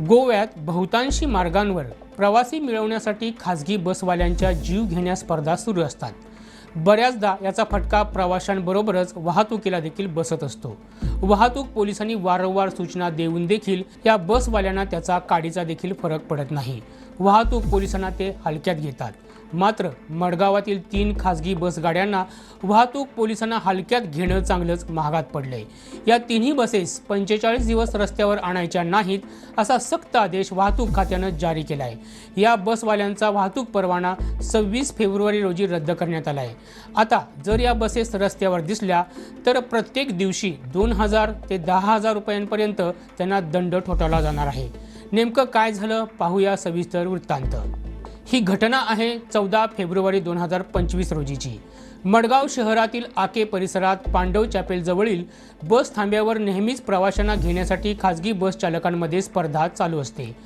गोव्यात बहुतांशी मार्गांवर प्रवासी मिळवण्यासाठी खाजगी बसवाल्यांच्या जीव घेण्या स्पर्धा सुरू असतात. बऱ्याचदा याचा फटका प्रवाशांबरोबरच वाहतुकीला देखील बसत असतो. वाहतूक पोलिसांनी वारंवार सूचना देऊन देखील या बसवाल्यांना त्याचा काडीचा देखील फरक पडत नाही. वाहतूक पोलिसांना ते हलक्यात घेतात. मात्र मडगावातील तीन खासगी बसगाड्यांना वाहतूक पोलिसांना हलक्यात घेणं चांगलंच महागात पडलंय. या तिन्ही बसेस पंचेचाळीस दिवस रस्त्यावर आणायच्या नाहीत असा सक्त आदेश वाहतूक खात्यानं जारी केला आहे या बसवाल्यांचा वाहतूक परवाना सव्वीस फेब्रुवारी रोजी रद्द करण्यात आला आहे आता जर या बसेस रस्त्यावर दिसल्या तर प्रत्येक दिवशी दोन हजार ते दहा हजार रुपयांपर्यंत त्यांना दंड ठोठावला जाणार आहे. नेमकं काय झालं पाहूया सविस्तर वृत्तांत. ही घटना आहे चौदा फेब्रुवारी दोन हजार पंचवीस रोजीची. मडगाव शहरातील आके परिसरात पांडव चॅपेलजवळील बस थांब्यावर नेहमीच प्रवाशांना घेण्यासाठी खाजगी बस चालकांमध्ये स्पर्धा चालू असते.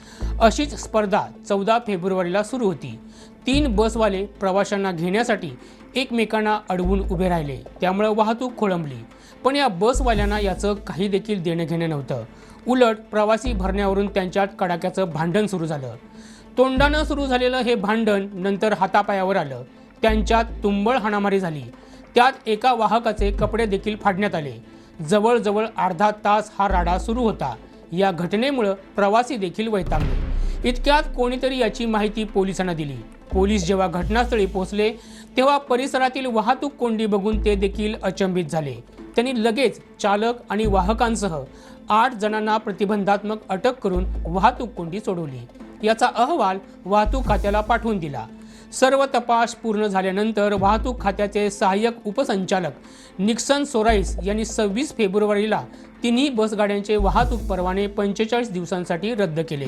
अशीच स्पर्धा चौदा फेब्रुवारीला सुरू होती. तीन बसवाले प्रवाशांना घेण्यासाठी एकमेकांना अडवून उभे राहिले. त्यामुळे वाहतूक खोळंबली. पण या बसवाल्यांना याचं काही देखील देणं घेणं नव्हतं. उलट प्रवासी भरण्यावरून त्यांच्यात कडाक्याचं भांडण सुरू झालं. तोंडानं सुरू झालेलं हे भांडण नंतर हातापायावर आलं. त्यांच्यात तुंबळ हाणामारी झाली. त्यात एका वाहकाचे कपडे देखील फाडण्यात आले. जवळजवळ अर्धा तास हा राडा सुरू होता. या घटनेमुळं प्रवासी देखील वैतागले. इतक्यात कोणीतरी याची माहिती पोलिसांना दिली. पोलीस जेव्हा घटनास्थळी पोहोचले तेव्हा परिसरातील वाहतूक कोंडी बघून ते देखील अचंबित झाले. त्यांनी लगेच चालक आणि वाहकांसह आठ जणांना प्रतिबंधात्मक अटक करून वाहतूक कोंडी सोडवली. याचा अहवाल वाहतूक खात्याला पाठवून दिला. सर्व तपास पूर्ण झाल्यानंतर वाहतूक खात्याचे सहाय्यक उपसंचालक निक्सन सोराईस यांनी सव्वीस फेब्रुवारीला तिन्ही बसगाड्यांचे वाहतूक परवाने पंचेचाळीस दिवसांसाठी रद्द केले.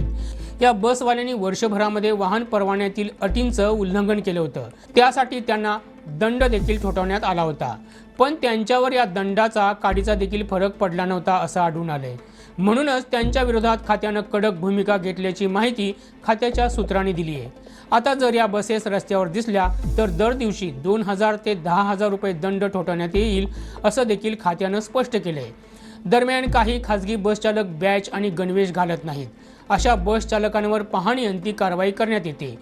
या बसवाल्यांनी वर्षभरामध्ये वाहन परवान्यातील अटींचं उल्लंघन केलं होतं. त्यासाठी त्यांना दंड देखील ठोठावण्यात आला होता. पण त्यांच्यावर या दंडाचा काडीचा देखील फरक पडला नव्हता असं आढळून आलंय. म्हणूनच त्यांच्या विरोधात खात्यानं कडक भूमिका घेतल्याची माहिती खात्याच्या सूत्रांनी दिली आहे. आता जर या बसेस रस्त्यावर दिसल्या तर दर दिवशी दोन हजार ते दहा हजार रुपये दंड ठोठवण्यात येईल असं देखील खात्यानं स्पष्ट केलं आहे दरम्यान काही खाजगी बसचालक बॅच आणि गणवेश घालत नाहीत. अशा बस चालकांवर पाहणीअंती कारवाई करण्यात येते.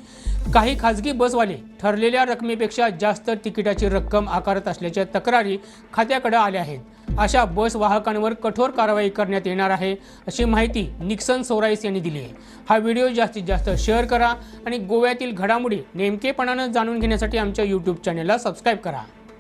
काही खाजगी बसवाले ठरलेल्या रकमेपेक्षा जास्त तिकिटाची रक्कम आकारत असल्याच्या तक्रारी खात्याकडे आल्या आहेत. अशा बस वाहकांवर कठोर कारवाई करण्यात येणार आहे अशी माहिती निक्सन सोराईस यांनी दिली आहे. हा व्हिडिओ जास्तीत जास्त शेअर करा आणि गोव्यातील घडामोडी नेमकेपणानं जाणून घेण्यासाठी आमच्या यूट्यूब चॅनेलला सबस्क्राईब करा.